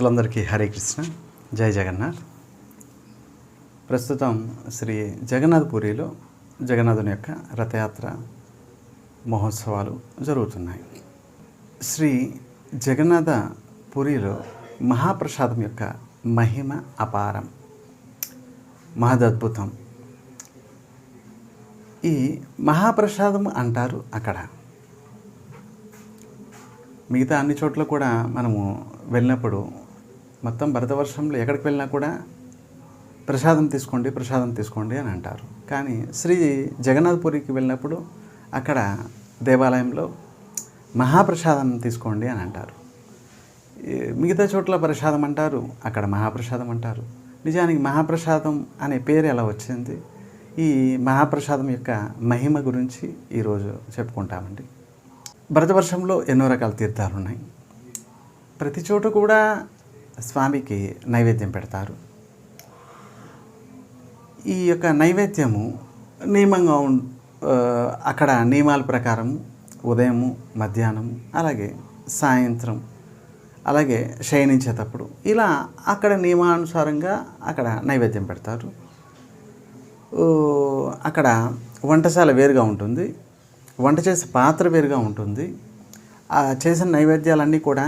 భక్తులందరికీ హరే కృష్ణ. జై జగన్నాథ్. ప్రస్తుతం శ్రీ జగన్నాథ్ పూరిలో జగన్నాథుని యొక్క రథయాత్ర మహోత్సవాలు జరుగుతున్నాయి. శ్రీ జగన్నాథ పూరిలో మహాప్రసాదం యొక్క మహిమ అపారం మహదద్భుతం. ఈ మహాప్రసాదం అంటారు అక్కడ. మిగతా అన్ని చోట్ల కూడా మనము వెళ్ళినప్పుడు మొత్తం భరతవర్షంలో ఎక్కడికి వెళ్ళినా కూడా ప్రసాదం తీసుకోండి ప్రసాదం తీసుకోండి అని అంటారు. కానీ శ్రీ జగన్నాథ్పురికి వెళ్ళినప్పుడు అక్కడ దేవాలయంలో మహాప్రసాదం తీసుకోండి అని అంటారు. మిగతా చోట్ల ప్రసాదం అంటారు అక్కడ మహాప్రసాదం అంటారు. నిజానికి మహాప్రసాదం అనే పేరు ఎలా వచ్చింది? ఈ మహాప్రసాదం యొక్క మహిమ గురించి ఈరోజు చెప్పుకుంటామండి. భరతవర్షంలో ఎన్నో రకాల తీర్థాలు ఉన్నాయి. ప్రతి చోట కూడా స్వామికి నైవేద్యం పెడతారు. ఈ యొక్క నైవేద్యము నియమంగా ఉం అక్కడ నియమాల ప్రకారం ఉదయము మధ్యాహ్నం అలాగే సాయంత్రం అలాగే శయనించేటప్పుడు ఇలా అక్కడ నియమానుసారంగా అక్కడ నైవేద్యం పెడతారు. అక్కడ వంటశాల వేరుగా ఉంటుంది. వంట చేసే పాత్ర వేరుగా ఉంటుంది. ఆ చేసిన నైవేద్యాలన్నీ కూడా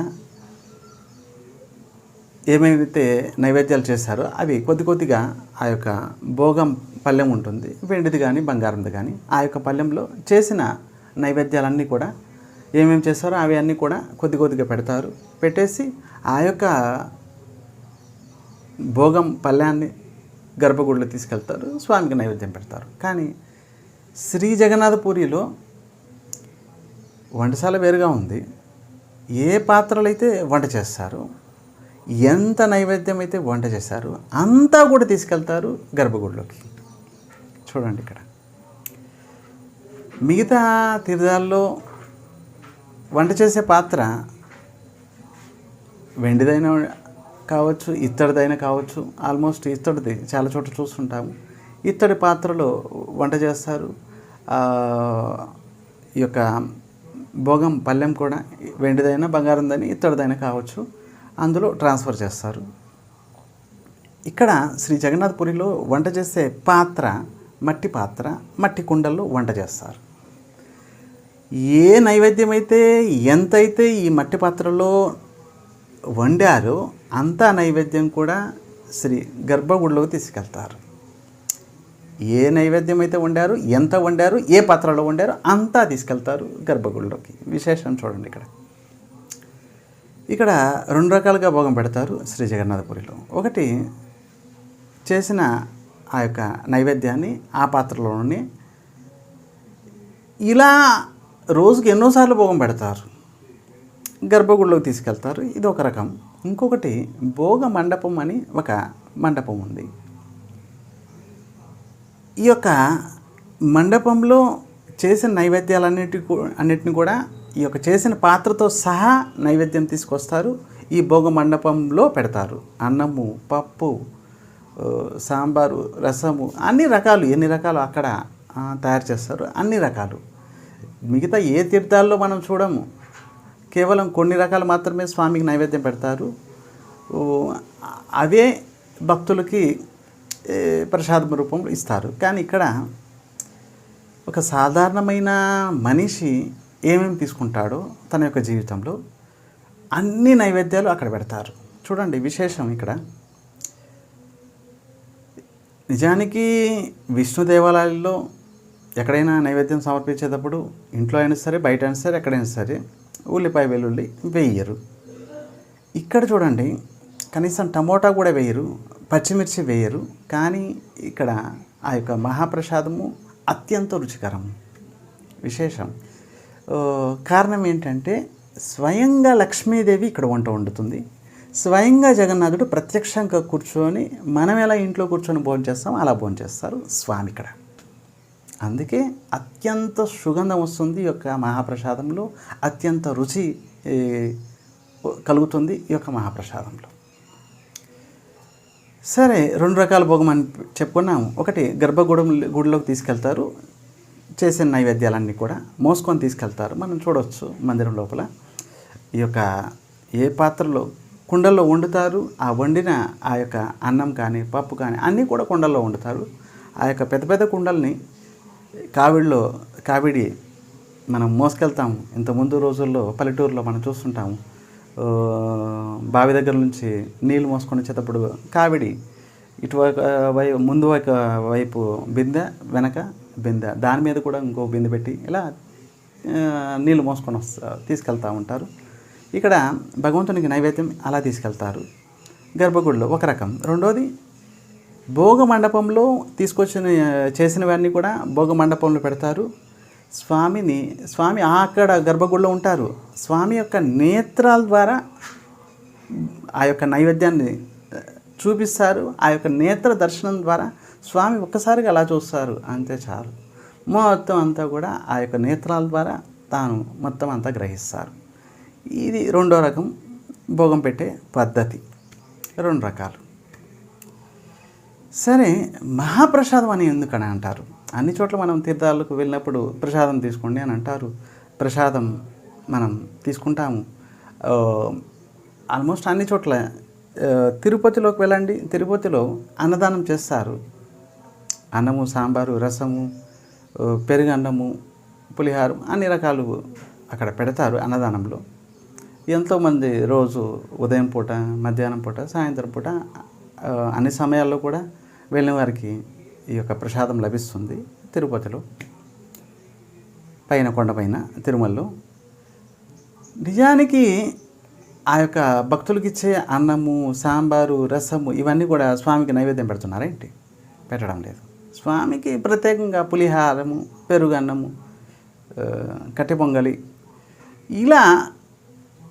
ఏమైతే నైవేద్యాలు చేశారో అవి కొద్ది కొద్దిగా ఆ యొక్క భోగం పళ్ళెం ఉంటుంది. వెండిది కానీ బంగారంది కానీ ఆ యొక్క పళ్ళెంలో చేసిన నైవేద్యాలన్నీ కూడా ఏమేమి చేస్తారో అవి అన్నీ కూడా కొద్ది కొద్దిగా పెడతారు. పెట్టేసి ఆ యొక్క భోగం పళ్ళాన్ని గర్భగుడిలో తీసుకెళ్తారు. స్వామికి నైవేద్యం పెడతారు. కానీ శ్రీ జగన్నాథపూరిలో వంటశాల వేరుగా ఉంది. ఏ పాత్రలు అయితే వంట చేస్తారు ఎంత నైవేద్యం అయితే వంట చేశారు అంతా కూడా తీసుకెళ్తారు గర్భగుడిలోకి. చూడండి ఇక్కడ. మిగతా తీర్థాల్లో వంట చేసే పాత్ర వెండిదైన కావచ్చు ఇత్తడిదైన కావచ్చు ఆల్మోస్ట్ ఇత్తడిది. చాలా చోట్ల చూస్తుంటాము. ఇత్తడి పాత్రలో వంట చేస్తారు. ఈ యొక్క భోగం పళ్ళెం కూడా వెండిదైనా బంగారందని ఇత్తడిదైనా కావచ్చు. అందులో ట్రాన్స్ఫర్ చేస్తారు. ఇక్కడ శ్రీ జగన్నాథపురిలో వంట చేసే పాత్ర మట్టి పాత్ర మట్టి కుండల్లో వంట చేస్తారు. ఏ నైవేద్యం అయితే ఎంతైతే ఈ మట్టి పాత్రలో వండారో అంతా నైవేద్యం కూడా శ్రీ గర్భగుడిలోకి తీసుకెళ్తారు. ఏ నైవేద్యం అయితే వండారు ఎంత వండారు ఏ పాత్రలో వండారో అంతా తీసుకెళ్తారు గర్భగుడిలోకి. విశేషం చూడండి ఇక్కడ. ఇక్కడ రెండు రకాలుగా భోగం పెడతారు శ్రీ జగన్నాథపురిలో. ఒకటి చేసిన ఆ యొక్క నైవేద్యాన్ని ఆ పాత్రలోనే ఇలా రోజుకి ఎన్నోసార్లు భోగం పెడతారు. గర్భగుడిలోకి తీసుకెళ్తారు. ఇది ఒక రకం. ఇంకొకటి భోగ మండపం అని ఒక మండపం ఉంది. ఈ యొక్క మండపంలో చేసిన నైవేద్యాలన్నిటి అన్నిటిని కూడా ఈ యొక్క చేసిన పాత్రతో సహా నైవేద్యం తీసుకొస్తారు. ఈ భోగ మండపంలో పెడతారు. అన్నము పప్పు సాంబారు రసము అన్ని రకాలు ఎన్ని రకాలు అక్కడ తయారు చేస్తారు. అన్ని రకాలు. మిగతా ఏ తీర్థాల్లో మనం చూడము. కేవలం కొన్ని రకాలు మాత్రమే స్వామికి నైవేద్యం పెడతారు. అవే భక్తులకి ప్రసాదం రూపంలో ఇస్తారు. కానీ ఇక్కడ ఒక సాధారణమైన మనిషి ఏమేమి తీసుకుంటాడో తన యొక్క జీవితంలో అన్ని నైవేద్యాలు అక్కడ పెడతారు. చూడండి విశేషం ఇక్కడ. నిజానికి విష్ణు దేవాలయాల్లో ఎక్కడైనా నైవేద్యం సమర్పించేటప్పుడు ఇంట్లో అయినా సరే బయట అయినా సరే ఎక్కడైనా సరే ఉల్లిపాయ వెల్లుల్లి వేయరు. ఇక్కడ చూడండి కనీసం టమోటా కూడా వేయరు పచ్చిమిర్చి వేయరు కానీ ఇక్కడ ఆ యొక్క మహాప్రసాదము అత్యంత రుచికరం విశేషం. కారణం ఏంటంటే స్వయంగా లక్ష్మీదేవి ఇక్కడ వంట వండుతుంది. స్వయంగా జగన్నాథుడు ప్రత్యక్షంగా కూర్చొని మనం ఎలా ఇంట్లో కూర్చొని భోంచేస్తాం అలా భోంచేస్తారు స్వామి ఇక్కడ. అందుకే అత్యంత సుగంధం వస్తుంది ఈ యొక్క మహాప్రసాదంలో. అత్యంత రుచి కలుగుతుంది ఈ యొక్క మహాప్రసాదంలో. సరే రెండు రకాల భోగం అని చెప్పుకున్నాము. ఒకటి గర్భగుడం గుడిలోకి తీసుకెళ్తారు. చేసిన నైవేద్యాలన్నీ కూడా మోసుకొని తీసుకెళ్తారు. మనం చూడవచ్చు మందిరం లోపల. ఈ యొక్క ఏ పాత్రలో కుండల్లో వండుతారు ఆ వండిన ఆ యొక్క అన్నం కానీ పప్పు కానీ అన్నీ కూడా కుండల్లో వండుతారు. ఆ యొక్క పెద్ద పెద్ద కుండల్ని కావిడిలో కావిడి మనం మోసుకెళ్తాము. ఇంత ముందు రోజుల్లో పల్లెటూరులో మనం చూస్తుంటాము. బావి దగ్గర నుంచి నీళ్ళు మోసుకొని వచ్చేటప్పుడు కావిడి ఇటువైపు వైపు ముందు వైపు బిందె వెనక బిందె. దాని మీద కూడా ఇంకో బిందె పెట్టి ఇలా నీళ్ళు మోసుకొని వస్తా తీసుకెళ్తూ ఉంటారు. ఇక్కడ భగవంతునికి నైవేద్యం అలా తీసుకెళ్తారు. గర్భగుడిలో ఒక రకం. రెండోది భోగ మండపంలో తీసుకొచ్చిన చేసినవన్నీ కూడా భోగ మండపంలో పెడతారు. స్వామిని స్వామి అక్కడ గర్భగుడిలో ఉంటారు. స్వామి యొక్క నేత్రాల ద్వారా ఆ యొక్క నైవేద్యాన్ని చూపిస్తారు. ఆ యొక్క నేత్ర దర్శనం ద్వారా స్వామి ఒక్కసారిగా అలా చూస్తారు. అంతే చాలు. మొత్తం అంతా కూడా ఆ యొక్క నేత్రాల ద్వారా తాను మొత్తం అంతా గ్రహిస్తారు. ఇది రెండో రకం భోగం పెట్టే పద్ధతి. రెండు రకాలు. సరే మహాప్రసాదం అని ఎందుకని అంటారు? అన్ని చోట్ల మనం తీర్థాలకు వెళ్ళినప్పుడు ప్రసాదం తీసుకోండి అని అంటారు. ప్రసాదం మనం తీసుకుంటాము. ఆల్మోస్ట్ అన్ని చోట్ల తిరుపతిలోకి వెళ్ళండి. తిరుపతిలో అన్నదానం చేస్తారు. అన్నము సాంబారు రసము పెరుగు అన్నము పులిహారం అన్ని రకాలు అక్కడ పెడతారు అన్నదానంలో. ఎంతోమంది రోజు ఉదయం పూట మధ్యాహ్నం పూట సాయంత్రం పూట అన్ని సమయాల్లో కూడా వెళ్ళిన వారికి ఈ యొక్క ప్రసాదం లభిస్తుంది తిరుపతిలో. పైన కొండపైన తిరుమలలో. నిజానికి ఆ యొక్క భక్తులకి ఇచ్చే అన్నము సాంబారు రసము ఇవన్నీ కూడా స్వామికి నైవేద్యం పెడుతున్నారా ఏంటి? పెట్టడం లేదు. స్వామికి ప్రత్యేకంగా పులిహారము పెరుగు అన్నము కట్టె పొంగలి. ఇలా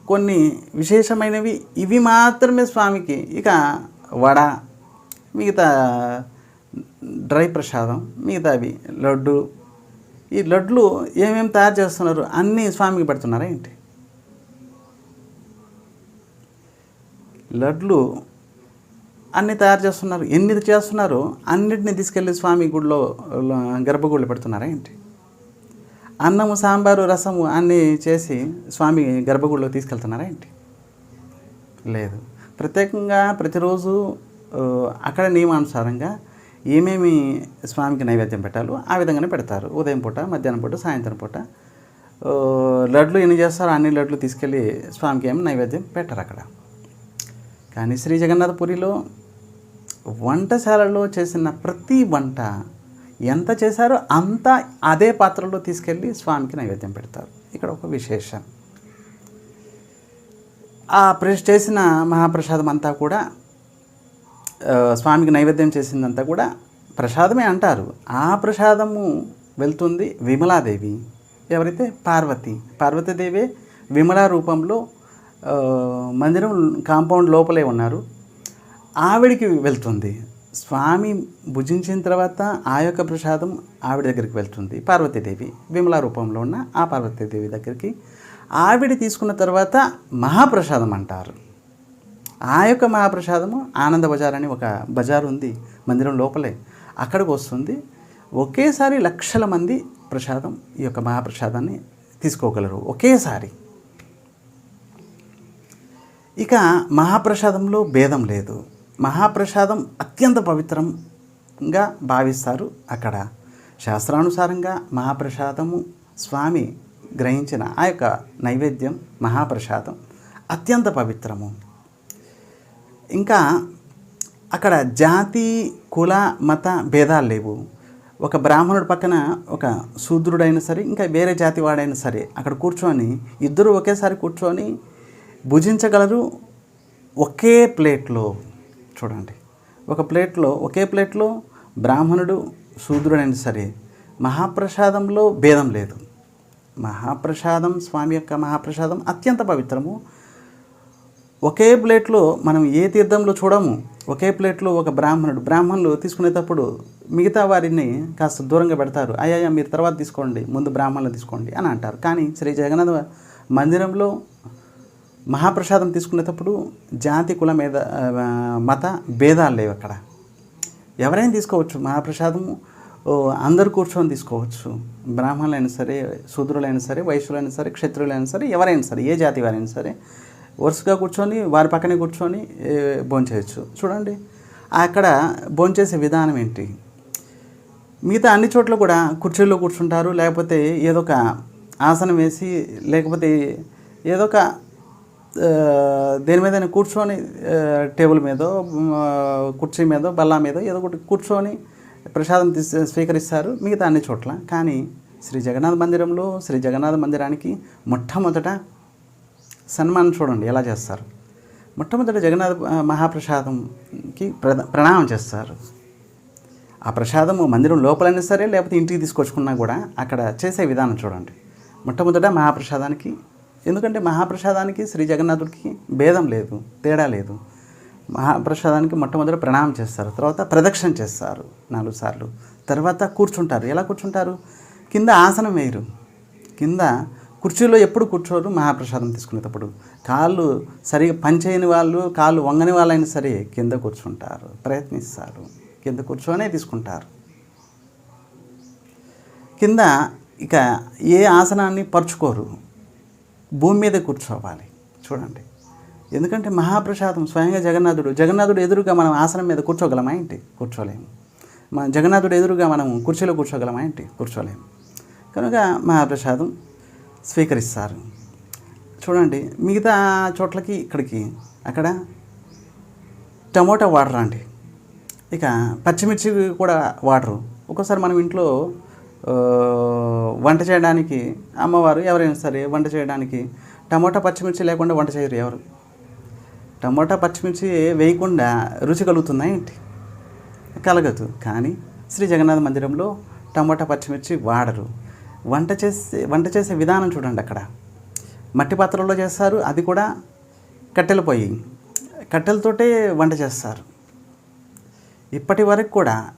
కొన్ని విశేషమైనవి ఇవి మాత్రమే స్వామికి. ఇక వడ మిగతా డ్రై ప్రసాదం మిగతావి లడ్డు. ఈ లడ్లు ఏమేమి తయారు చేస్తున్నారు? అన్నీ స్వామికి పెడుతున్నారా ఏంటి? లడ్లు అన్ని తయారు చేస్తున్నారు. ఎన్ని చేస్తున్నారో? అన్నిటిని తీసుకెళ్ళి స్వామి గుడిలో గర్భగుడిలో పెడుతున్నారా ఏంటి? అన్నము సాంబారు రసము అన్నీ చేసి స్వామి గర్భగుడిలో తీసుకెళ్తున్నారా ఏంటి? లేదు. ప్రత్యేకంగా ప్రతిరోజు అక్కడ నియమానుసారంగా ఏమేమి స్వామికి నైవేద్యం పెట్టాలో ఆ విధంగానే పెడతారు. ఉదయం పూట మధ్యాహ్నం పూట సాయంత్రం పూట. లడ్లు ఎన్ని చేస్తారో అన్ని లడ్లు తీసుకెళ్ళి స్వామికి ఏమి నైవేద్యం పెట్టరు అక్కడ. కానీ శ్రీ జగన్నాథపురిలో వంటశాలలో చేసిన ప్రతి వంట ఎంత చేశారో అంత అదే పాత్రలో తీసుకెళ్ళి స్వామికి నైవేద్యం పెడతారు. ఇక్కడ ఒక విశేషం. ఆ ప్రెస్ చేసిన మహాప్రసాదం అంతా కూడా స్వామికి నైవేద్యం చేసిందంతా కూడా ప్రసాదమే అంటారు. ఆ ప్రసాదము వెళ్తుంది విమలాదేవి ఎవరైతే పార్వతి పార్వతీదేవి విమలా రూపంలో మందిరం కాంపౌండ్ లోపలే ఉన్నారు. ఆవిడికి వెళ్తుంది. స్వామి భుజించిన తర్వాత ఆ యొక్క ప్రసాదం ఆవిడ దగ్గరికి వెళ్తుంది. పార్వతీదేవి విమల రూపంలో ఉన్న ఆ పార్వతీదేవి దగ్గరికి ఆవిడ తీసుకున్న తర్వాత మహాప్రసాదం అంటారు. ఆ యొక్క మహాప్రసాదము ఆనంద బజార్ అని ఒక బజార్ ఉంది మందిరం లోపలే. అక్కడికి వస్తుంది. ఒకేసారి లక్షల మంది ప్రసాదం ఈ యొక్క మహాప్రసాదాన్ని తీసుకోగలరు. ఒకేసారి. ఇక మహాప్రసాదంలో భేదం లేదు. మహాప్రసాదం అత్యంత పవిత్రంగా భావిస్తారు. అక్కడ శాస్త్రానుసారంగా మహాప్రసాదము స్వామి గ్రహించిన ఆ యొక్క నైవేద్యం మహాప్రసాదం. అత్యంత పవిత్రము. ఇంకా అక్కడ జాతి కుల మత భేదాలు లేవు. ఒక బ్రాహ్మణుడి పక్కన ఒక శూద్రుడైనా సరే ఇంకా వేరే జాతి వాడైనా సరే అక్కడ కూర్చొని ఇద్దరు ఒకేసారి కూర్చొని భుజించగలరు ఒకే ప్లేట్లో. చూడండి. ఒక ప్లేట్లో ఒకే ప్లేట్లో బ్రాహ్మణుడు శూద్రుడైనా సరే మహాప్రసాదంలో భేదం లేదు. మహాప్రసాదం స్వామి యొక్క మహాప్రసాదం అత్యంత పవిత్రము. ఒకే ప్లేట్లో మనం ఏ తీర్థంలో చూడము? ఒకే ప్లేట్లో ఒక బ్రాహ్మణుడు బ్రాహ్మణులు తీసుకునేటప్పుడు మిగతా వారిని కాస్త దూరంగా పెడతారు. అయ్యా మీరు తర్వాత తీసుకోండి ముందు బ్రాహ్మణులు తీసుకోండి అని అంటారు. కానీ శ్రీ జగన్నాథ మందిరంలో మహాప్రసాదం తీసుకునేటప్పుడు జాతి కుల మీద మత భేదాలు లేవు అక్కడ. ఎవరైనా తీసుకోవచ్చు మహాప్రసాదము. అందరు కూర్చొని తీసుకోవచ్చు. బ్రాహ్మణులైనా సరే శూద్రులైనా సరే వైశ్యులైనా సరే క్షత్రులైనా సరే ఎవరైనా సరే ఏ జాతి వారైనా సరే వరుసగా కూర్చొని వారి పక్కనే కూర్చొని భోంచేయచ్చు చూడండి అక్కడ భోంచేసే విధానం ఏంటి? మిగతా అన్ని చోట్ల కూడా కుర్చీల్లో కూర్చుంటారు లేకపోతే ఏదో ఒక ఆసనం వేసి లేకపోతే ఏదో ఒక దేని మీద కూర్చొని టేబుల్ మీద కుర్చీ మీదో బల్ల మీద ఏదో ఒకటి కూర్చొని ప్రసాదం తీసి స్వీకరిస్తారు మిగతా అన్ని చోట్ల. కానీ శ్రీ జగన్నాథ మందిరంలో శ్రీ జగన్నాథ మందిరానికి మొట్టమొదట సన్మానం చూడండి ఎలా చేస్తారు. మొట్టమొదట జగన్నాథ మహాప్రసాదంకి ప్రణామం చేస్తారు. ఆ ప్రసాదము మందిరం లోపలైనా సరే లేకపోతే ఇంటికి తీసుకొచ్చుకున్నా కూడా అక్కడ చేసే విధానం చూడండి. మొట్టమొదట మహాప్రసాదానికి ఎందుకంటే మహాప్రసాదానికి శ్రీ జగన్నాథుడికి భేదం లేదు తేడా లేదు. మహాప్రసాదానికి మొట్టమొదట ప్రణామం చేస్తారు తర్వాత ప్రదక్షిణ చేస్తారు నాలుగు సార్లు. తర్వాత కూర్చుంటారు. ఎలా కూర్చుంటారు? కింద ఆసనం వేయరు. కింద కుర్చీలో ఎప్పుడు కూర్చోరు? మహాప్రసాదం తీసుకునేటప్పుడు. కాళ్ళు సరిగా పనిచేయని వాళ్ళు కాళ్ళు వంగని వాళ్ళైనా సరే కింద కూర్చుంటారు ప్రయత్నిస్తారు. కింద కూర్చొనే తీసుకుంటారు. కింద ఇక ఏ ఆసనాన్ని పరుచుకోరు? భూమి మీద కూర్చోవాలి. చూడండి. ఎందుకంటే మహాప్రసాదం స్వయంగా జగన్నాథుడు జగన్నాథుడు ఎదురుగా మనం ఆసనం మీద కూర్చోగలమా ఏంటి? కూర్చోలేము. మన జగన్నాథుడు ఎదురుగా మనం కుర్చీలో కూర్చోగలమా ఏంటి? కూర్చోలేము. కనుక మహాప్రసాదం స్వీకరిస్తారు. చూడండి మిగతా చోట్లకి ఇక్కడికి అక్కడ టమోటా వాటర్ అండి. ఇక పచ్చిమిర్చి కూడా వాటరు. ఒక్కోసారి మనం ఇంట్లో వంట చేయడానికి అమ్మవారు ఎవరైనా సరే వంట చేయడానికి టమోటా పచ్చిమిర్చి లేకుండా వంట చేయరు ఎవరు. టమోటా పచ్చిమిర్చి వేయకుండా రుచి కలుగుతుందా ఏంటి? కలగదు. కానీ శ్రీ జగన్నాథ మందిరంలో టమోటా పచ్చిమిర్చి వాడరు. వంట చేసే వంట చేసే విధానం చూడండి అక్కడ. మట్టి పాత్రలో చేస్తారు అది కూడా కట్టెలు పొయ్యి. కట్టెలతోటే వంట చేస్తారు. ఇప్పటి వరకు కూడా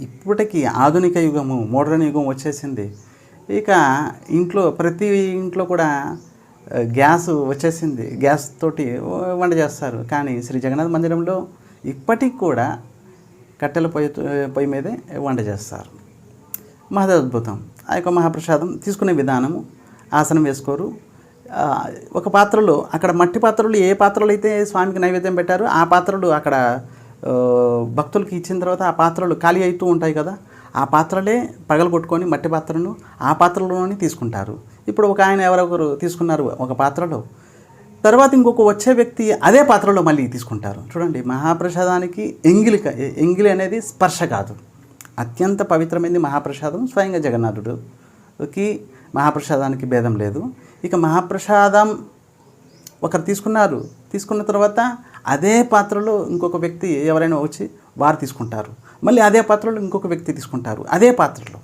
ఇప్పటికి ఆధునిక యుగము మోడర్న్ యుగం వచ్చేసింది. ఇక ఇంట్లో ప్రతి ఇంట్లో కూడా గ్యాస్ వచ్చేసింది. గ్యాస్ తోటి వంట చేస్తారు. కానీ శ్రీ జగన్నాథ మందిరంలో ఇప్పటికి కూడా కట్టెల పొయ్యి పొయ్యి మీదే వంట చేస్తారు. మహద అద్భుతం ఆ యొక్క మహాప్రసాదం తీసుకునే విధానము ఆసనం వేసుకోరు. ఒక పాత్రలో అక్కడ మట్టి పాత్రలు ఏ పాత్రలు అయితే స్వామికి నైవేద్యం పెట్టారో ఆ పాత్రలు అక్కడ భక్తులకి ఇచ్చిన తర్వాత ఆ పాత్రలు ఖాళీ అవుతూ ఉంటాయి కదా ఆ పాత్రలే పగలగొట్టుకొని మట్టి పాత్రను ఆ పాత్రలోనే తీసుకుంటారు. ఇప్పుడు ఒక ఆయన ఎవరొకరు తీసుకున్నారు ఒక పాత్రలో. తర్వాత ఇంకొక వచ్చే వ్యక్తి అదే పాత్రలో మళ్ళీ తీసుకుంటారు. చూడండి మహాప్రసాదానికి ఎంగిలి ఎంగిలి అనేది స్పర్శ కాదు. అత్యంత పవిత్రమైనది మహాప్రసాదం స్వయంగా జగన్నాథుడుకి మహాప్రసాదానికి భేదం లేదు. ఇక మహాప్రసాదం ఒకరు తీసుకున్నారు. తీసుకున్న తర్వాత అదే పాత్రలో ఇంకొక వ్యక్తి ఎవరైనా వచ్చి వారు తీసుకుంటారు. మళ్ళీ అదే పాత్రలో ఇంకొక వ్యక్తి తీసుకుంటారు. అదే పాత్రలో.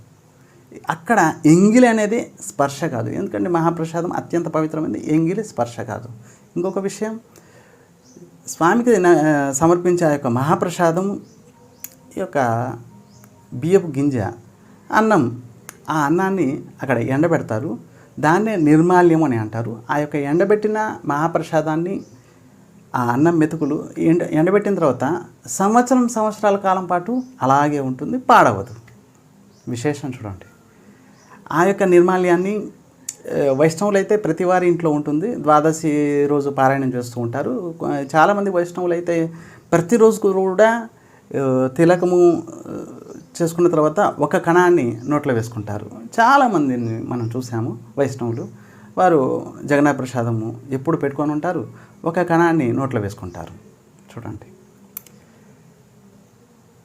అక్కడ ఎంగిలి అనేది స్పర్శ కాదు. ఎందుకంటే మహాప్రసాదం అత్యంత పవిత్రమైనది ఎంగిలి స్పర్శ కాదు. ఇంకొక విషయం స్వామికి సమర్పించే ఆ యొక్క మహాప్రసాదం ఈ యొక్క బియ్యపు గింజ అన్నం ఆ అన్నాన్ని అక్కడ ఎండబెడతారు. దాన్నే నిర్మాల్యం అని అంటారు. ఆ యొక్క ఎండబెట్టిన మహాప్రసాదాన్ని ఆ అన్నం మెతుకులు ఎండ ఎండబెట్టిన తర్వాత సంవత్సరం సంవత్సరాల కాలం పాటు అలాగే ఉంటుంది పాడవదు. విశేషం చూడండి. ఆ యొక్క నిర్మాల్యాన్ని వైష్ణవులు అయితే ప్రతి వారి ఇంట్లో ఉంటుంది. ద్వాదశి రోజు పారాయణం చేస్తూ ఉంటారు. చాలామంది వైష్ణవులు అయితే ప్రతిరోజు కూడా తిలకము చేసుకున్న తర్వాత ఒక కణాన్ని నోట్లో వేసుకుంటారు. చాలామందిని మనం చూసాము వైష్ణవులు. వారు జగన్నాథ ప్రసాదము ఎప్పుడు పెట్టుకొని ఉంటారు. ఒక కణాన్ని నోట్లో వేసుకుంటారు. చూడండి.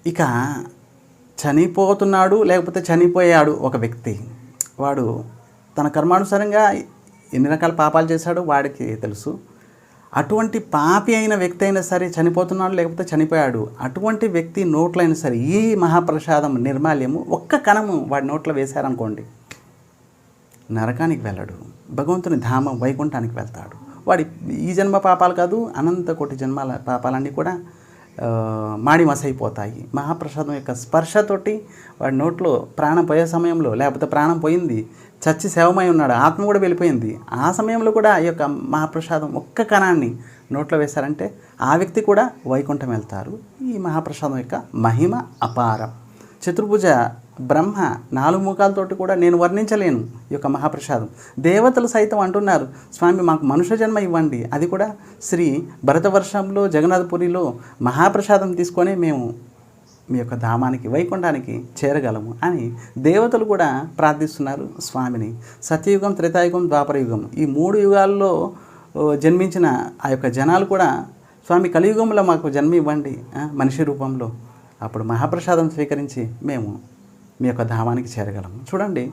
ఇక చనిపోతున్నాడు లేకపోతే చనిపోయాడు ఒక వ్యక్తి. వాడు తన కర్మానుసారంగా ఎన్ని రకాల పాపాలు చేశాడో వాడికి తెలుసు. అటువంటి పాపి అయిన వ్యక్తి అయినా సరే చనిపోతున్నాడు లేకపోతే చనిపోయాడు. అటువంటి వ్యక్తి నోట్లో అయినా సరే ఈ మహాప్రసాదం నిర్మాల్యము ఒక్క కణము వాడి నోట్లో వేశారనుకోండి నరకానికి వెళ్ళడు. భగవంతుని ధామం వైకుంఠానికి వెళ్తాడు. వాడి ఈ జన్మ పాపాలు కాదు అనంత కోటి జన్మాల పాపాలన్నీ కూడా మాడిమసైపోతాయి మాడి మసైపోతాయి. మహాప్రసాదం యొక్క స్పర్శతోటి వాడి నోట్లో ప్రాణం పోయే సమయంలో లేకపోతే ప్రాణం పోయింది చచ్చి శవమై ఉన్నాడు ఆత్మ కూడా వెళ్ళిపోయింది. ఆ సమయంలో కూడా ఈ యొక్క మహాప్రసాదం ఒక్క కణాన్ని నోట్లో వేశారంటే ఆ వ్యక్తి కూడా వైకుంఠం వెళ్తారు. ఈ మహాప్రసాదం యొక్క మహిమ అపారం. చతుర్భుజ బ్రహ్మ నాలుగు ముఖాలతోటి కూడా నేను వర్ణించలేను ఈ యొక్క మహాప్రసాదం. దేవతలు సైతం అంటున్నారు స్వామి మాకు మనుష్య జన్మ ఇవ్వండి. అది కూడా శ్రీ భరతవర్షంలో జగన్నాథపురిలో మహాప్రసాదం తీసుకొని మేము మీ యొక్క ధామానికి వైకుంఠానికి చేరగలము అని దేవతలు కూడా ప్రార్థిస్తున్నారు స్వామిని. సత్యయుగం త్రేతాయుగం ద్వాపరయుగం ఈ మూడు యుగాల్లో జన్మించిన ఆ యొక్క జనాలు కూడా స్వామి కలియుగంలో మాకు జన్మ ఇవ్వండి మనిషి రూపంలో. అప్పుడు మహాప్రసాదం స్వీకరించి మేము మీ యొక్క ధామానికి చేరగలము. చూడండి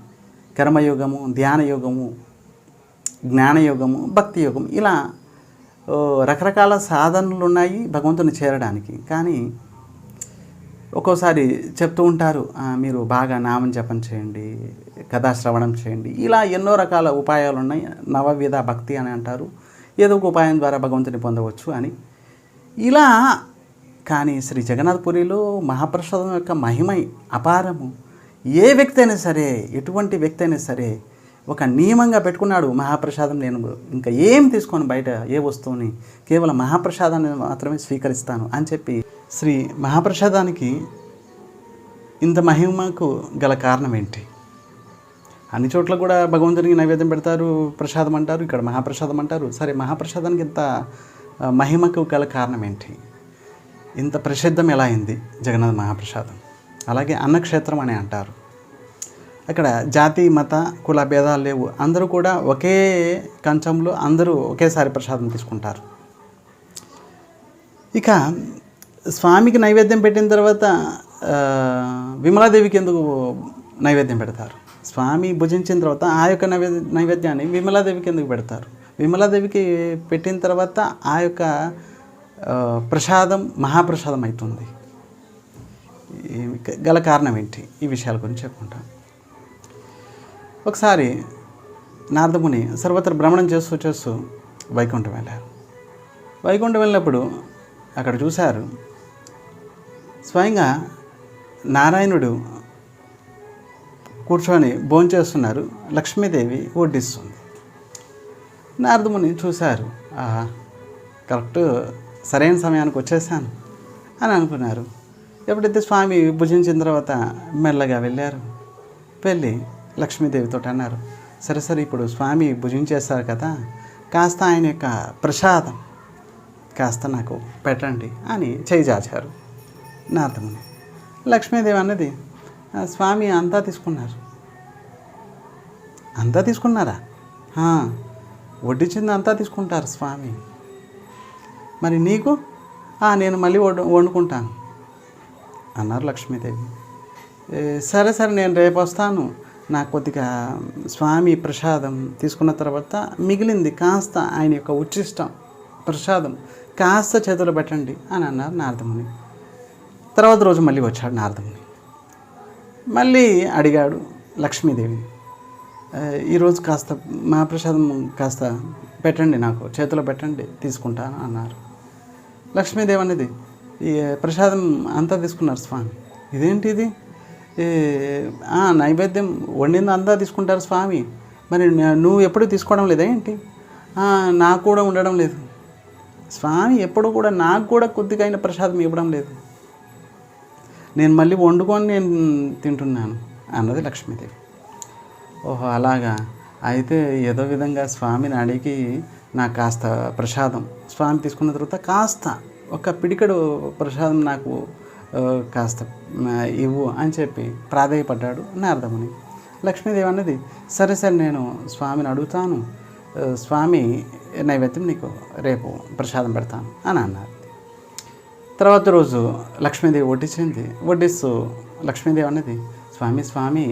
కర్మయోగము ధ్యానయోగము జ్ఞానయోగము భక్తి యోగం ఇలా రకరకాల సాధనలు ఉన్నాయి భగవంతుని చేరడానికి. కానీ ఒక్కోసారి చెప్తూ ఉంటారు మీరు బాగా నామం జపం చేయండి కథాశ్రవణం చేయండి. ఇలా ఎన్నో రకాల ఉపాయాలు ఉన్నాయి. నవవిధ భక్తి అని అంటారు. ఏదో ఒక ఉపాయం ద్వారా భగవంతుని పొందవచ్చు అని. ఇలా కానీ శ్రీ జగన్నాథపురిలో మహాప్రసాదం యొక్క మహిమ అపారము. ఏ వ్యక్తి అయినా సరే ఎటువంటి వ్యక్తి అయినా సరే ఒక నియమంగా పెట్టుకున్నాడు మహాప్రసాదం నేను ఇంకా ఏం తీసుకొని బయట ఏ వస్తువుని కేవలం మహాప్రసాదాన్ని మాత్రమే స్వీకరిస్తాను అని చెప్పి శ్రీ మహాప్రసాదానికి ఇంత మహిమకు గల కారణం ఏంటి? అన్ని చోట్ల కూడా భగవంతునికి నైవేద్యం పెడతారు ప్రసాదం అంటారు ఇక్కడ మహాప్రసాదం అంటారు. సరే మహాప్రసాదానికి ఇంత మహిమకు గల కారణం ఏంటి? ఇంత ప్రసిద్ధం ఎలా అయింది జగన్నాథ్ మహాప్రసాదం? అలాగే అన్నక్షేత్రం అని అంటారు. అక్కడ జాతి మత కుల భేదాలు లేవు. అందరూ కూడా ఒకే కంచంలో అందరూ ఒకేసారి ప్రసాదం తీసుకుంటారు. ఇక స్వామికి నైవేద్యం పెట్టిన తర్వాత విమలాదేవికి ఎందుకు నైవేద్యం పెడతారు? స్వామి భుజించిన తర్వాత ఆ యొక్క నైవేద్య నైవేద్యాన్ని విమలాదేవికి ఎందుకు పెడతారు? విమలాదేవికి పెట్టిన తర్వాత ఆ యొక్క ప్రసాదం మహాప్రసాదం అవుతుంది. గల కారణం ఏంటి? ఈ విషయాల గురించి చెప్పుకుంటాం. ఒకసారి నారదముని సర్వత్ర భ్రమణం చేస్తూ చేస్తూ వైకుంఠం వెళ్ళారు. వైకుంఠం వెళ్ళినప్పుడు అక్కడ చూశారు స్వయంగా నారాయణుడు కూర్చొని భోంచేస్తున్నారు లక్ష్మీదేవి వడ్డిస్తుంది. నారదముని చూశారు ఆహా కరెక్ట్ సరైన సమయానికి వచ్చేసాను అని అనుకున్నారు. ఎప్పుడైతే స్వామి భుజించిన తర్వాత మెల్లగా వెళ్ళారు. వెళ్ళి లక్ష్మీదేవితో అన్నారు సరే సరే ఇప్పుడు స్వామి భుజించేస్తారు కదా కాస్త ఆయన యొక్క ప్రసాదం కాస్త నాకు పెట్టండి అని చేయి చాచారు నారదముని. లక్ష్మీదేవి అన్నది స్వామి అంతా తీసుకున్నారు. అంతా తీసుకున్నారా? వడ్డించింది అంతా తీసుకుంటారు స్వామి. మరి నీకు? నేను మళ్ళీ వండుకుంటాను. అన్నారు లక్ష్మీదేవి. సరే సరే నేను రేపు వస్తాను. నాకు కొద్దిగా స్వామి ప్రసాదం తీసుకున్న తర్వాత మిగిలింది కాస్త ఆయన యొక్క ఉచ్చిష్టం ప్రసాదం కాస్త చేతులు పెట్టండి అని అన్నారు నారదముని. తర్వాత రోజు మళ్ళీ వచ్చాడు నారదముని. మళ్ళీ అడిగాడు లక్ష్మీదేవి. ఈరోజు కాస్త మా ప్రసాదం కాస్త పెట్టండి నాకు చేతిలో పెట్టండి తీసుకుంటాను అన్నారు. లక్ష్మీదేవి అనేది ప్రసాదం అంతా తీసుకున్నారు స్వామి. ఇదేంటి ఇది నైవేద్యం వండింది అంతా తీసుకుంటారు స్వామి. మరి నువ్వు ఎప్పుడు తీసుకోవడం లేదా ఏంటి? నాకు కూడా ఉండడం లేదు. స్వామి ఎప్పుడు కూడా నాకు కూడా కొద్దిగా అయిన ప్రసాదం ఇవ్వడం లేదు. నేను మళ్ళీ వండుకొని నేను తింటున్నాను అన్నది లక్ష్మీదేవి. ఓహో అలాగా. అయితే ఏదో విధంగా స్వామిని అడిగి నాకు కాస్త ప్రసాదం స్వామి తీసుకున్న తర్వాత కాస్త ఒక పిడికడు ప్రసాదం నాకు కాస్త ఇవ్వు అని చెప్పి ప్రాధేయపడ్డాడు నారదముని. లక్ష్మీదేవి అన్నది సరే సరే నేను స్వామిని అడుగుతాను స్వామి నైవేద్యం నీకు రేపు ప్రసాదం పెడతాను అని అన్నారు. తర్వాత రోజు లక్ష్మీదేవి వడ్డించింది వడ్డిస్తూ లక్ష్మీదేవి అన్నది స్వామి స్వామి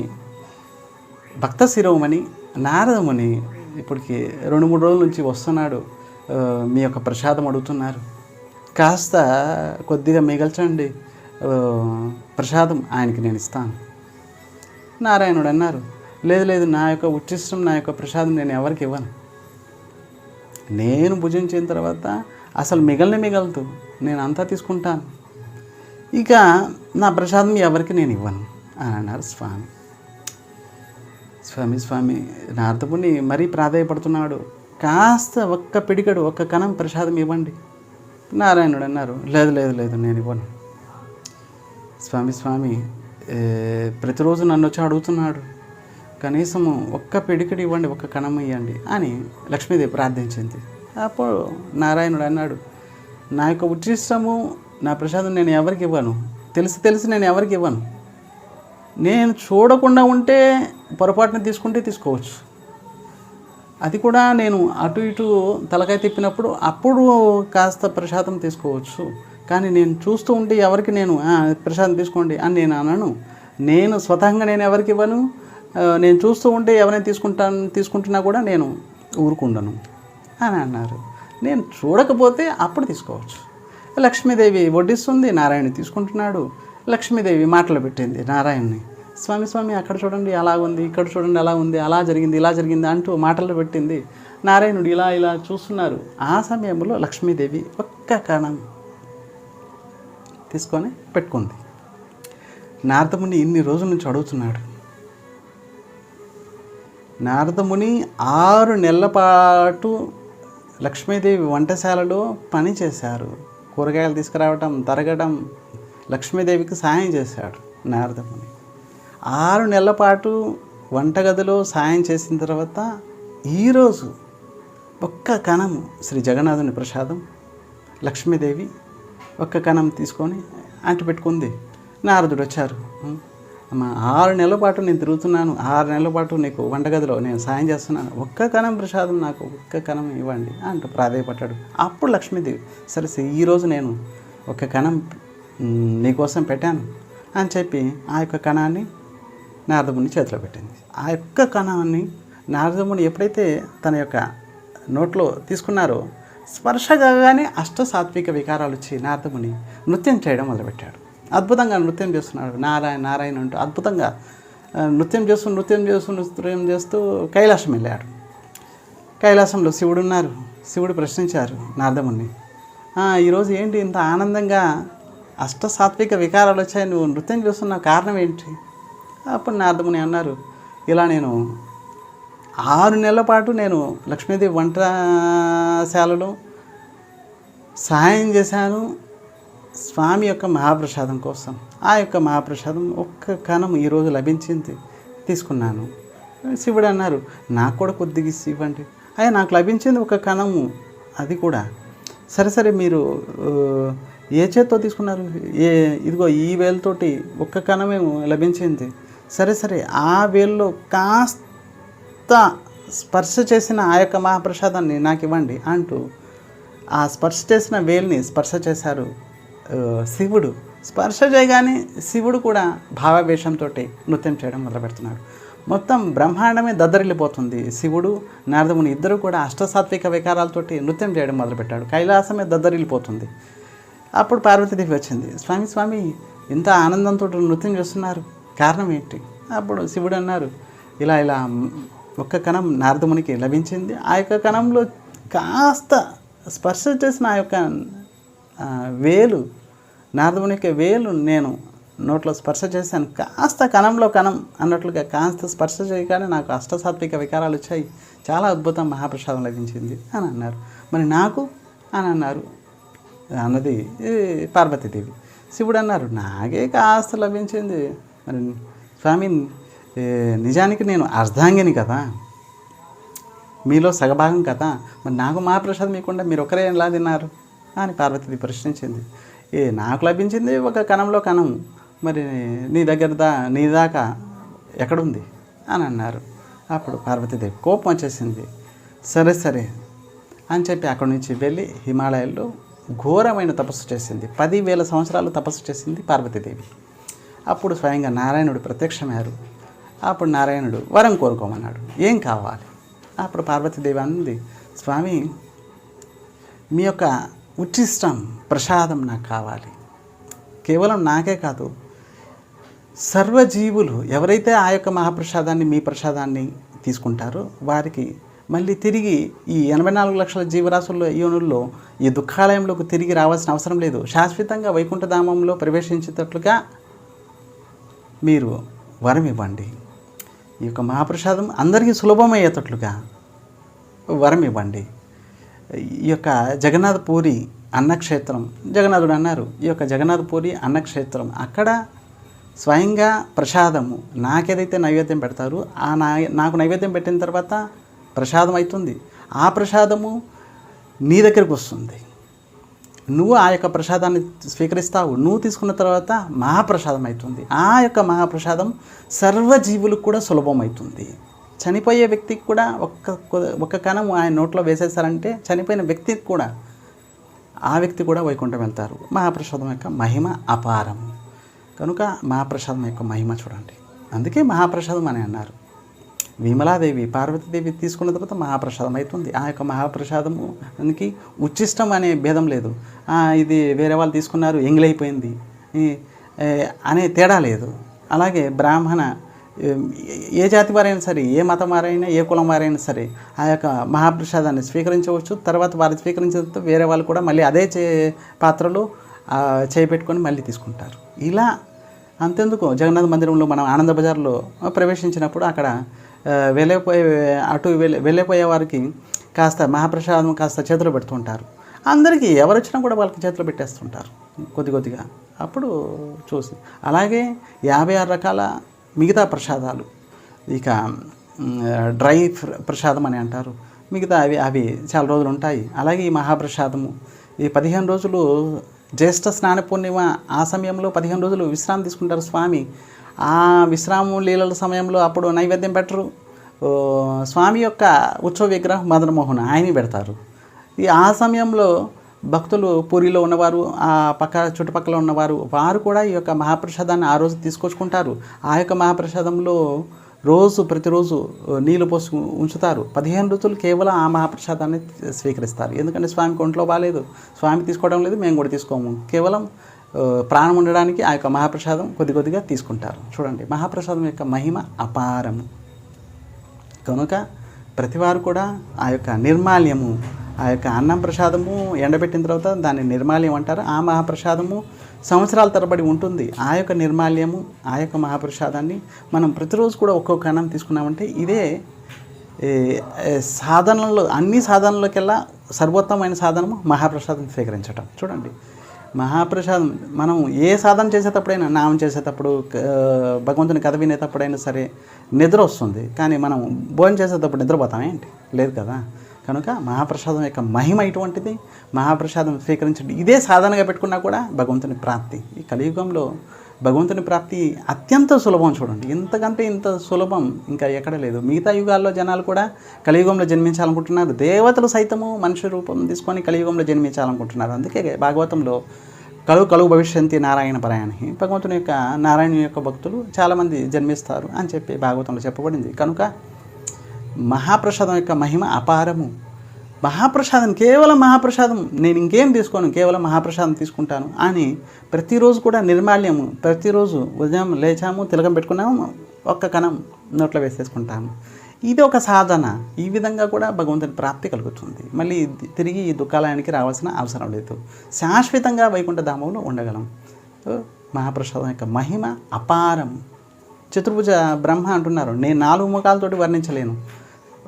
భక్త శిరోమణి నారదముని ఇప్పటికి రెండు మూడు రోజుల నుంచి వస్తున్నాడు మీ యొక్క ప్రసాదం అడుగుతున్నారు. కాస్త కొద్దిగా మిగల్చండి. ప్రసాదం ఆయనకి నేను ఇస్తాను. నారాయణుడు అన్నారు లేదు లేదు నా యొక్క ఉచ్చిష్టం నా యొక్క ప్రసాదం నేను ఎవరికి ఇవ్వను. నేను భుజించిన తర్వాత అసలు మిగల్ని మిగలదు. నేను అంతా తీసుకుంటాను. ఇక నా ప్రసాదం ఎవరికి నేను ఇవ్వను అని అన్నారు స్వామి. స్వామి స్వామి నారదముని మరీ ప్రాధాయపడుతున్నాడు. కాస్త ఒక్క పిడికడు ఒక్క కణం ప్రసాదం ఇవ్వండి. నారాయణుడు అన్నారు. లేదు లేదు లేదు నేను ఇవ్వను. స్వామి స్వామి ప్రతిరోజు నన్ను వచ్చి అడుగుతున్నాడు. కనీసం ఒక్క పిడికిడి ఇవ్వండి ఒక్క కణం ఇవ్వండి అని లక్ష్మీదేవి ప్రార్థించింది. అప్పుడు నారాయణుడు అన్నాడు నా యొక్క ఉచ్చిష్టము నా ప్రసాదం నేను ఎవరికి ఇవ్వను? తెలిసి తెలిసి నేను ఎవరికి ఇవ్వను? నేను చూడకుండా ఉంటే పొరపాటున తీసుకుంటే తీసుకోవచ్చు. అది కూడా నేను అటు ఇటు తలకాయ తిప్పినప్పుడు అప్పుడు కాస్త ప్రసాదం తీసుకోవచ్చు. కానీ నేను చూస్తూ ఉంటే ఎవరికి నేను ప్రసాదం తీసుకోండి అని నేను అనను. నేను స్వతహంగా నేను ఎవరికి ఇవ్వను. నేను చూస్తూ ఉంటే ఎవరైనా తీసుకుంటాను తీసుకుంటున్నా కూడా నేను ఊరుకుండను అని అన్నారు. నేను చూడకపోతే అప్పుడు తీసుకోవచ్చు. లక్ష్మీదేవి వడ్డిస్తుంది నారాయణ తీసుకుంటున్నాడు. లక్ష్మీదేవి మాటలు పెట్టింది నారాయణని. స్వామి స్వామి అక్కడ చూడండి అలా ఉంది ఇక్కడ చూడండి అలా ఉంది అలా జరిగింది ఇలా జరిగింది అంటూ మాటలు పెట్టింది నారాయణుడు. ఇలా ఇలా చూస్తున్నారు. ఆ సమయంలో లక్ష్మీదేవి ఒక్క కణం తీసుకొని పెట్టుకుంది. నారదముని ఇన్ని రోజుల నుంచి అడుగుతున్నాడు. నారదముని ఆరు నెలల పాటు లక్ష్మీదేవి వంటశాలలో పని చేశారు. కూరగాయలు తీసుకురావటం తరగడం లక్ష్మీదేవికి సాయం చేశాడు నారదముని. ఆరు నెలల పాటు వంటగదిలో సాయం చేసిన తర్వాత ఈరోజు ఒక్క కణం శ్రీ జగన్నాథుని ప్రసాదం లక్ష్మీదేవి ఒక్క కణం తీసుకొని అంటి పెట్టుకుంది. నారదుడు వచ్చారు. అమ్మ ఆరు నెలల పాటు నేను తిరుగుతున్నాను. ఆరు నెలల పాటు నీకు వంటగదిలో నేను సాయం చేస్తున్నాను. ఒక్క కణం ప్రసాదం నాకు ఒక్క కణం ఇవ్వండి అంటూ ప్రాధాయపడ్డాడు. అప్పుడు లక్ష్మీదేవి సరే సరే ఈరోజు నేను ఒక కణం నీకోసం పెట్టాను అని చెప్పి ఆ యొక్క కణాన్ని నారదముని చేతిలో పెట్టింది. ఆ యొక్క కణాన్ని నారదముని ఎప్పుడైతే తన యొక్క నోట్లో తీసుకున్నారో స్పర్శ కాగానే వికారాలు వచ్చి నారదముని నృత్యం చేయడం మొదలుపెట్టాడు. అద్భుతంగా నృత్యం చేస్తున్నాడు. నారాయణ నారాయణ అంటూ అద్భుతంగా నృత్యం చేస్తూ నృత్యం చేస్తూ నృత్యం చేస్తూ కైలాసం వెళ్ళాడు. కైలాసంలో శివుడు ఉన్నారు. శివుడు ప్రశ్నించారు నారదముని ఈరోజు ఏంటి ఇంత ఆనందంగా అష్టసాత్విక వికారాలు వచ్చాయి నువ్వు నృత్యం చేస్తున్న కారణం ఏంటి? అప్పుడు నారదముని అన్నారు ఇలా నేను ఆరు నెలల పాటు నేను లక్ష్మీదేవి వంటశాలలో సాయం చేశాను స్వామి యొక్క మహాప్రసాదం కోసం. ఆ యొక్క మహాప్రసాదం ఒక్క కణం ఈరోజు లభించింది తీసుకున్నాను. శివుడు అన్నారు నాకు కూడా కొద్దిగా ఇవ్వండి. అయ్యా నాకు లభించింది ఒక కణము అది కూడా. సరే సరే మీరు ఏ చేత్తో తీసుకున్నారు? ఏ ఇదిగో ఈ వేలతోటి ఒక్క కణమే లభించింది. సరే సరే ఆ వేల్లో కాస్త స్పర్శ చేసిన ఆ యొక్క మహాప్రసాదాన్ని నాకు ఇవ్వండి అంటూ ఆ స్పర్శ చేసిన వేల్ని స్పర్శ చేశారు శివుడు. స్పర్శ చేయగానే శివుడు కూడా భావావేశంతో నృత్యం చేయడం మొదలు పెడుతున్నాడు మొత్తం బ్రహ్మాండమే దద్దరిల్లిపోతుంది శివుడు నారదముని ఇద్దరు కూడా అష్టసాత్విక వికారాలతోటి నృత్యం చేయడం మొదలుపెట్టాడు. కైలాసమే దద్దరిల్లిపోతుంది. అప్పుడు పార్వతీదేవి వచ్చింది. స్వామి స్వామి ఇంత ఆనందంతో నృత్యం చేస్తున్నారు. కారణం ఏంటి? అప్పుడు శివుడు అన్నారు ఇలా ఇలా ఒక్క కణం నారదమునికి లభించింది. ఆ యొక్క కణంలో కాస్త స్పర్శ చేసిన ఆ యొక్క వేలు నారదమునికి వేలు నేను నోట్లో స్పర్శ చేశాను. కాస్త కణంలో కణం అన్నట్లుగా కాస్త స్పర్శ చేయగానే నాకు అష్టసాత్విక వికారాలు వచ్చాయి. చాలా అద్భుతం మహాప్రసాదం లభించింది అని అన్నారు. మరి నాకు? అని అన్నారు. అన్నది పార్వతీదేవి. శివుడు అన్నారు నాకే కాస్త లభించింది. మరి స్వామి నిజానికి నేను అర్ధాంగిని కదా? మీలో సగభాగం కదా? మరి నాకు మా ప్రసాదం ఇవ్వకుండా మీరు ఒకరే ఎలా తిన్నారు? అని పార్వతిది ప్రశ్నించింది. ఏ నాకు లభించింది ఒక కణంలో కణం. మరి నీ దగ్గర దా నీ దాకా ఎక్కడుంది? అని అన్నారు. అప్పుడు పార్వతీదేవి కోపం వచ్చేసింది. సరే సరే అని చెప్పి అక్కడి నుంచి వెళ్ళి హిమాలయాల్లో ఘోరమైన తపస్సు చేసింది. పదివేల సంవత్సరాలు తపస్సు చేసింది పార్వతీదేవి. అప్పుడు స్వయంగా నారాయణుడు ప్రత్యక్షమయ్యారు. అప్పుడు నారాయణుడు వరం కోరుకోమన్నాడు. ఏం కావాలి? అప్పుడు పార్వతీదేవి అంది స్వామి మీ యొక్క ఉచ్చిష్టం ప్రసాదం నాకు కావాలి. కేవలం నాకే కాదు సర్వజీవులు ఎవరైతే ఆ యొక్క మహాప్రసాదాన్ని మీ ప్రసాదాన్ని తీసుకుంటారో వారికి మళ్ళీ తిరిగి ఈ ఎనభై నాలుగు లక్షల జీవరాశుల్లో యోనుల్లో ఈ దుఃఖాలయంలోకి తిరిగి రావాల్సిన అవసరం లేదు. శాశ్వతంగా వైకుంఠధామంలో ప్రవేశించేటట్లుగా మీరు వరం ఇవ్వండి. ఈ యొక్క మహాప్రసాదం అందరికీ సులభమయ్యేటట్లుగా వరం ఇవ్వండి. ఈ యొక్క జగన్నాథ పూరి అన్నక్షేత్రం జగన్నాథుడు అన్నారు ఈ యొక్క జగన్నాథ పూరి అన్నక్షేత్రం అక్కడ స్వయంగా ప్రసాదము నాకేదైతే నైవేద్యం పెడతారో ఆ నా నాకు నైవేద్యం పెట్టిన తర్వాత ప్రసాదం అవుతుంది. ఆ ప్రసాదము నీ దగ్గరికి వస్తుంది. నువ్వు ఆ యొక్క ప్రసాదాన్ని స్వీకరిస్తావు. నువ్వు తీసుకున్న తర్వాత మహాప్రసాదం అవుతుంది ఆ యొక్క మహాప్రసాదం సర్వజీవులకు కూడా సులభం అవుతుంది చనిపోయే వ్యక్తికి కూడా ఒక్క ఒక్క కణం ఆయన నోట్లో వేసేసారంటే చనిపోయిన వ్యక్తికి కూడా ఆ వ్యక్తి కూడా వైకుంఠం వెళ్తారు. మహాప్రసాదం యొక్క మహిమ అపారం. కనుక మహాప్రసాదం యొక్క మహిమ చూడండి. అందుకే మహాప్రసాదం అని అన్నారు. విమలాదేవి పార్వతీదేవి తీసుకున్న తర్వాత మహాప్రసాదం అవుతుంది ఆ యొక్క మహాప్రసాదముకి ఉచ్చిష్టం అనే భేదం లేదు. ఇది వేరే వాళ్ళు తీసుకున్నారు ఎంగిలైపోయింది. అనే తేడా లేదు. అలాగే బ్రాహ్మణ ఏ, జాతి వారైనా సరే ఏ మతం వారైనా ఏ కులం వారైనా సరే ఆ యొక్క మహాప్రసాదాన్ని స్వీకరించవచ్చు. తర్వాత వారు స్వీకరించిన వేరే వాళ్ళు కూడా మళ్ళీ అదే చే పాత్రలో చేపెట్టుకొని మళ్ళీ తీసుకుంటారు. ఇలా అంతెందుకు? జగన్నాథ మందిరంలో మనం ఆనంద బజార్లో ప్రవేశించినప్పుడు అక్కడ వెళ్ళిపోయే అటు వెళ్ళి వెళ్ళిపోయే వారికి కాస్త మహాప్రసాదం కాస్త చేతులు పెడుతుంటారు. అందరికీ ఎవరు వచ్చినా కూడా వాళ్ళకి చేతులు పెట్టేస్తుంటారు కొద్ది కొద్దిగా. అప్పుడు చూసి అలాగే యాభై ఆరు రకాల మిగతా ప్రసాదాలు ఇక డ్రై ఫ్ర- ప్రసాదం అని అంటారు. మిగతా అవి అవి చాలా రోజులు ఉంటాయి. అలాగే ఈ మహాప్రసాదము ఈ పదిహేను రోజులు జ్యేష్ఠ స్నాన పూర్ణిమ ఆ సమయంలో పదిహేను రోజులు విశ్రాంతి తీసుకుంటారు స్వామి. ఆ విశ్రామం లీలల సమయంలో అప్పుడు నైవేద్యం పెట్టరు. స్వామి యొక్క ఉత్సవ విగ్రహం మదనమోహన్ ఆయన పెడతారు. ఈ ఆ సమయంలో భక్తులు పూరిలో ఉన్నవారు ఆ పక్క చుట్టుపక్కల ఉన్నవారు వారు కూడా ఈ యొక్క మహాప్రసాదాన్ని ఆ రోజు తీసుకొచ్చుకుంటారు. ఆ యొక్క మహాప్రసాదంలో రోజు ప్రతిరోజు నీళ్ళు పోసి ఉంచుతారు. పదిహేను రోజులు కేవలం ఆ మహాప్రసాదాన్ని స్వీకరిస్తారు. ఎందుకంటే స్వామికి ఒంట్లో బాగాలేదు స్వామి తీసుకోవడం లేదు మేము కూడా తీసుకోము. కేవలం ప్రాణం ఉండడానికి ఆ యొక్క మహాప్రసాదం కొద్ది కొద్దిగా తీసుకుంటారు. చూడండి మహాప్రసాదం యొక్క మహిమ అపారము. కనుక ప్రతివారు కూడా ఆ యొక్క నిర్మాల్యము ఆ యొక్క అన్నం ప్రసాదము ఎండబెట్టిన తర్వాత దాన్ని నిర్మాల్యం అంటారు. ఆ మహాప్రసాదము సంవత్సరాల తరబడి ఉంటుంది. ఆ యొక్క నిర్మాల్యము ఆ యొక్క మహాప్రసాదాన్ని మనం ప్రతిరోజు కూడా ఒక్కొక్క అన్నం తీసుకున్నామంటే ఇదే ఏ, సాధనలో అన్ని సాధనలకెల్లా సర్వోత్తమైన సాధనము మహాప్రసాదం స్వీకరించటం. చూడండి మహాప్రసాదం. మనం ఏ సాధన చేసేటప్పుడైనా నామం చేసేటప్పుడు భగవంతుని కథ వినేటప్పుడైనా సరే నిద్ర వస్తుంది. కానీ మనం భోజనం చేసేటప్పుడు నిద్రపోతాం ఏంటి? లేదు కదా. కనుక మహాప్రసాదం యొక్క మహిమ ఇటువంటిది. మహాప్రసాదం స్వీకరించండి ఇదే సాధనగా పెట్టుకున్నా కూడా భగవంతుని ప్రాప్తి. ఈ కలియుగంలో భగవంతుని ప్రాప్తి అత్యంత సులభం చూడండి. ఇంతకంటే ఇంత సులభం ఇంకా ఎక్కడ లేదు. మిగతా యుగాల్లో జనాలు కూడా కలియుగంలో జన్మించాలనుకుంటున్నారు. దేవతలు సైతము మనిషి రూపం తీసుకొని కలియుగంలో జన్మించాలనుకుంటున్నారు. అందుకే భాగవతంలో కలువు కలువు భవిష్యంతి నారాయణ పరాయణి. భగవంతుని యొక్క నారాయణ యొక్క భక్తులు చాలామంది జన్మిస్తారు అని చెప్పి భాగవతంలో చెప్పబడింది. కనుక మహాప్రసాదం యొక్క మహిమ అపారము. మహాప్రసాదం కేవలం మహాప్రసాదం నేను ఇంకేం తీసుకోను కేవలం మహాప్రసాదం తీసుకుంటాను అని ప్రతిరోజు కూడా నిర్మాల్యము ప్రతిరోజు ఉదయం లేచాము తిలకం పెట్టుకున్నాము ఒక్క కణం నోట్లో వేసేసుకుంటాము. ఇది ఒక సాధన. ఈ విధంగా కూడా భగవంతుని ప్రాప్తి కలుగుతుంది. మళ్ళీ తిరిగి ఈ దుఃఖాలయానికి రావాల్సిన అవసరం లేదు. శాశ్వతంగా వైకుంఠ ధామంలో ఉండగలం. మహాప్రసాదం యొక్క మహిమ అపారం. చతుర్భుజ బ్రహ్మ అంటున్నారు. నేను నాలుగు ముఖాలతోటి వర్ణించలేను.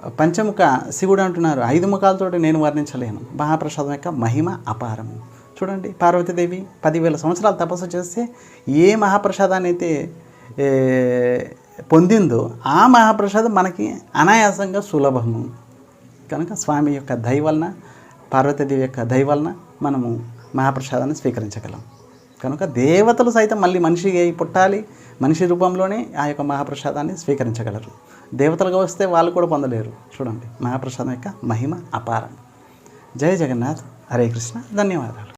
పంచముఖ శివుడు అంటున్నారు. ఐదు ముఖాలతోటి నేను వర్ణించలేను. మహాప్రసాదం యొక్క మహిమ అపారము. చూడండి పార్వతీదేవి పదివేల సంవత్సరాలు తపస్సు చేస్తే ఏ మహాప్రసాదాన్ని అయితే పొందిందో ఆ మహాప్రసాదం మనకి అనాయాసంగా సులభము. కనుక స్వామి యొక్క దయ వలన పార్వతీదేవి యొక్క దయ వలన మనము మహాప్రసాదాన్ని స్వీకరించగలం. కనుక దేవతలు సైతం మళ్ళీ మనిషి అయి పుట్టాలి మనిషి రూపంలోనే ఆ యొక్క మహాప్రసాదాన్ని స్వీకరించగలరు. దేవతలుగా వస్తే వాళ్ళు కూడా పొందలేరు. చూడండి మహాప్రసాదం యొక్క మహిమ అపారం. జయ జగన్నాథ్ హరే కృష్ణ ధన్యవాదాలు.